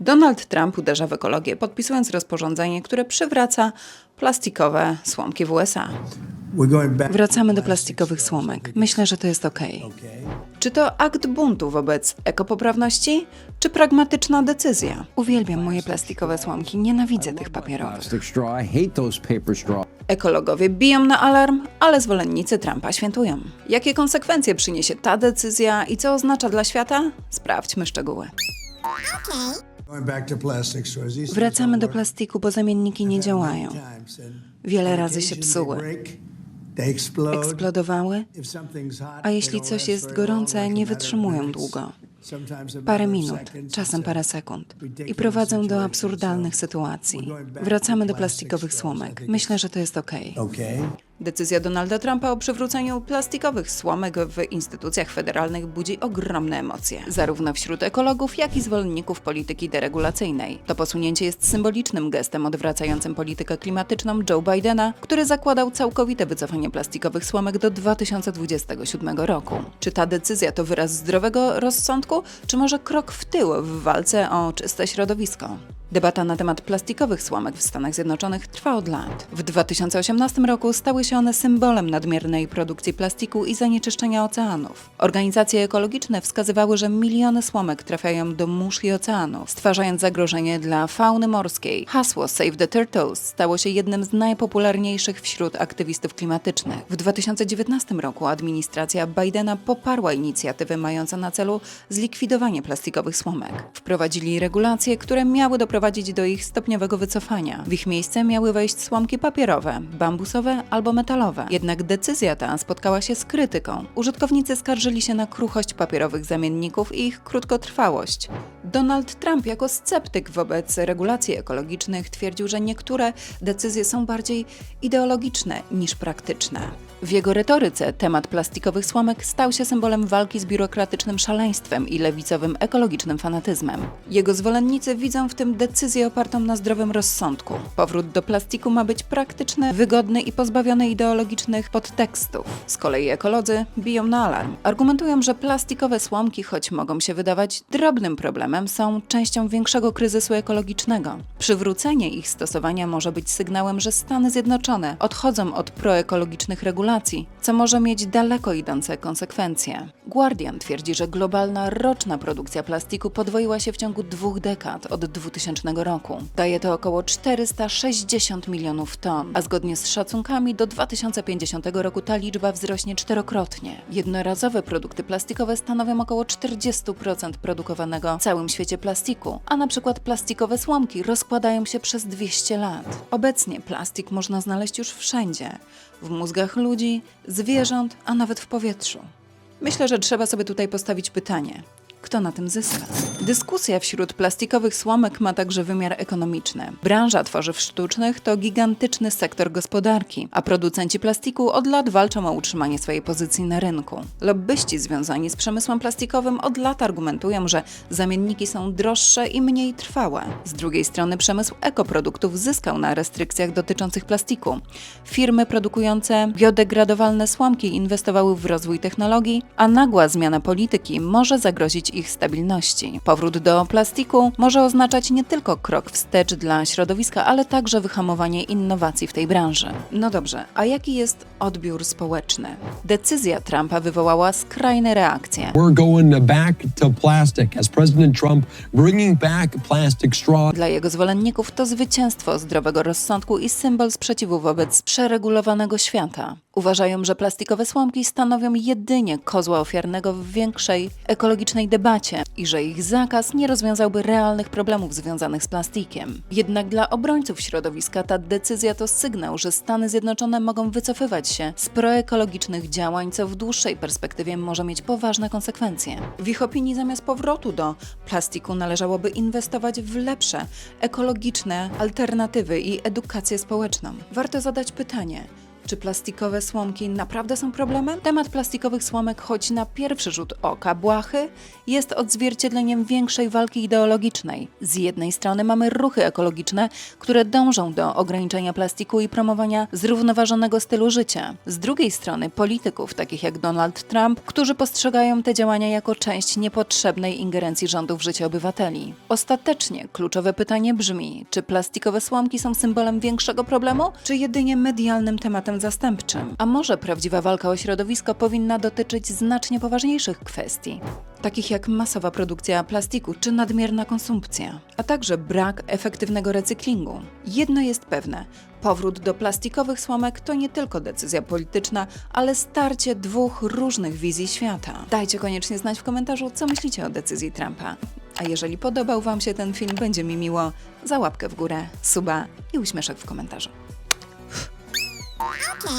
Donald Trump uderza w ekologię, podpisując rozporządzenie, które przywraca plastikowe słomki w USA. Wracamy do plastikowych słomek. Myślę, że to jest ok. Okay. Czy to akt buntu wobec ekopoprawności, czy pragmatyczna decyzja? Uwielbiam moje plastikowe słomki, nienawidzę tych papierowych. Ekologowie biją na alarm, ale zwolennicy Trumpa świętują. Jakie konsekwencje przyniesie ta decyzja i co oznacza dla świata? Sprawdźmy szczegóły. Going Wracamy do plastiku, bo zamienniki nie działają. Wiele razy się psuły, eksplodowały, a jeśli coś jest gorące, nie wytrzymują długo. Parę minut, czasem parę sekund. I prowadzą do absurdalnych sytuacji. Wracamy do plastikowych słomek. Myślę, że to jest ok. Decyzja Donalda Trumpa o przywróceniu plastikowych słomek w instytucjach federalnych budzi ogromne emocje, zarówno wśród ekologów, jak i zwolenników polityki deregulacyjnej. To posunięcie jest symbolicznym gestem odwracającym politykę klimatyczną Joe Bidena, który zakładał całkowite wycofanie plastikowych słomek do 2027 roku. Czy ta decyzja to wyraz zdrowego rozsądku, czy może krok w tył w walce o czyste środowisko? Debata na temat plastikowych słomek w Stanach Zjednoczonych trwa od lat. W 2018 roku stały się one symbolem nadmiernej produkcji plastiku i zanieczyszczenia oceanów. Organizacje ekologiczne wskazywały, że miliony słomek trafiają do mórz i oceanów, stwarzając zagrożenie dla fauny morskiej. Hasło Save the Turtles stało się jednym z najpopularniejszych wśród aktywistów klimatycznych. W 2019 roku administracja Bidena poparła inicjatywy mające na celu zlikwidowanie plastikowych słomek. Wprowadzili regulacje, które miały doprowadzić do ich stopniowego wycofania. W ich miejsce miały wejść słomki papierowe, bambusowe albo metalowe. Jednak decyzja ta spotkała się z krytyką. Użytkownicy skarżyli się na kruchość papierowych zamienników i ich krótkotrwałość. Donald Trump jako sceptyk wobec regulacji ekologicznych twierdził, że niektóre decyzje są bardziej ideologiczne niż praktyczne. W jego retoryce temat plastikowych słomek stał się symbolem walki z biurokratycznym szaleństwem i lewicowym ekologicznym fanatyzmem. Jego zwolennicy widzą w tym decyzję opartą na zdrowym rozsądku. Powrót do plastiku ma być praktyczny, wygodny i pozbawiony ideologicznych podtekstów. Z kolei ekolodzy biją na alarm. Argumentują, że plastikowe słomki, choć mogą się wydawać drobnym problemem, są częścią większego kryzysu ekologicznego. Przywrócenie ich stosowania może być sygnałem, że Stany Zjednoczone odchodzą od proekologicznych regulacji, co może mieć daleko idące konsekwencje. Guardian twierdzi, że globalna roczna produkcja plastiku podwoiła się w ciągu dwóch dekad od 2000 roku. Daje to około 460 milionów ton, a zgodnie z szacunkami do 2050 roku ta liczba wzrośnie czterokrotnie. Jednorazowe produkty plastikowe stanowią około 40% produkowanego w całym świecie plastiku, a na przykład plastikowe słomki rozkładają się przez 200 lat. Obecnie plastik można znaleźć już wszędzie w mózgach ludzi, zwierząt, a nawet w powietrzu. Myślę, że trzeba sobie tutaj postawić pytanie. Kto na tym zyska? Dyskusja wśród plastikowych słomek ma także wymiar ekonomiczny. Branża tworzyw sztucznych to gigantyczny sektor gospodarki, a producenci plastiku od lat walczą o utrzymanie swojej pozycji na rynku. Lobbyści związani z przemysłem plastikowym od lat argumentują, że zamienniki są droższe i mniej trwałe. Z drugiej strony przemysł ekoproduktów zyskał na restrykcjach dotyczących plastiku. Firmy produkujące biodegradowalne słomki inwestowały w rozwój technologii, a nagła zmiana polityki może zagrozić ich stabilności. Powrót do plastiku może oznaczać nie tylko krok wstecz dla środowiska, ale także wyhamowanie innowacji w tej branży. No dobrze, a jaki jest odbiór społeczny? Decyzja Trumpa wywołała skrajne reakcje. We're going back to plastic as President Trump bringing back plastic straw. Dla jego zwolenników to zwycięstwo zdrowego rozsądku i symbol sprzeciwu wobec przeregulowanego świata. Uważają, że plastikowe słomki stanowią jedynie kozła ofiarnego w większej ekologicznej debacie i że ich zakaz nie rozwiązałby realnych problemów związanych z plastikiem. Jednak dla obrońców środowiska ta decyzja to sygnał, że Stany Zjednoczone mogą wycofywać się z proekologicznych działań, co w dłuższej perspektywie może mieć poważne konsekwencje. W ich opinii zamiast powrotu do plastiku należałoby inwestować w lepsze, ekologiczne alternatywy i edukację społeczną. Warto zadać pytanie, Czy plastikowe słomki naprawdę są problemem? Temat plastikowych słomek, choć na pierwszy rzut oka błahy, jest odzwierciedleniem większej walki ideologicznej. Z jednej strony mamy ruchy ekologiczne, które dążą do ograniczenia plastiku i promowania zrównoważonego stylu życia. Z drugiej strony polityków, takich jak Donald Trump, którzy postrzegają te działania jako część niepotrzebnej ingerencji rządu w życie obywateli. Ostatecznie kluczowe pytanie brzmi, czy plastikowe słomki są symbolem większego problemu, czy jedynie medialnym tematem zastępczym? A może prawdziwa walka o środowisko powinna dotyczyć znacznie poważniejszych kwestii, takich jak masowa produkcja plastiku czy nadmierna konsumpcja, a także brak efektywnego recyklingu. Jedno jest pewne: powrót do plastikowych słomek to nie tylko decyzja polityczna, ale starcie dwóch różnych wizji świata. Dajcie koniecznie znać w komentarzu, co myślicie o decyzji Trumpa. A jeżeli podobał Wam się ten film, będzie mi miło za łapkę w górę, suba i uśmieszek w komentarzu. Okay.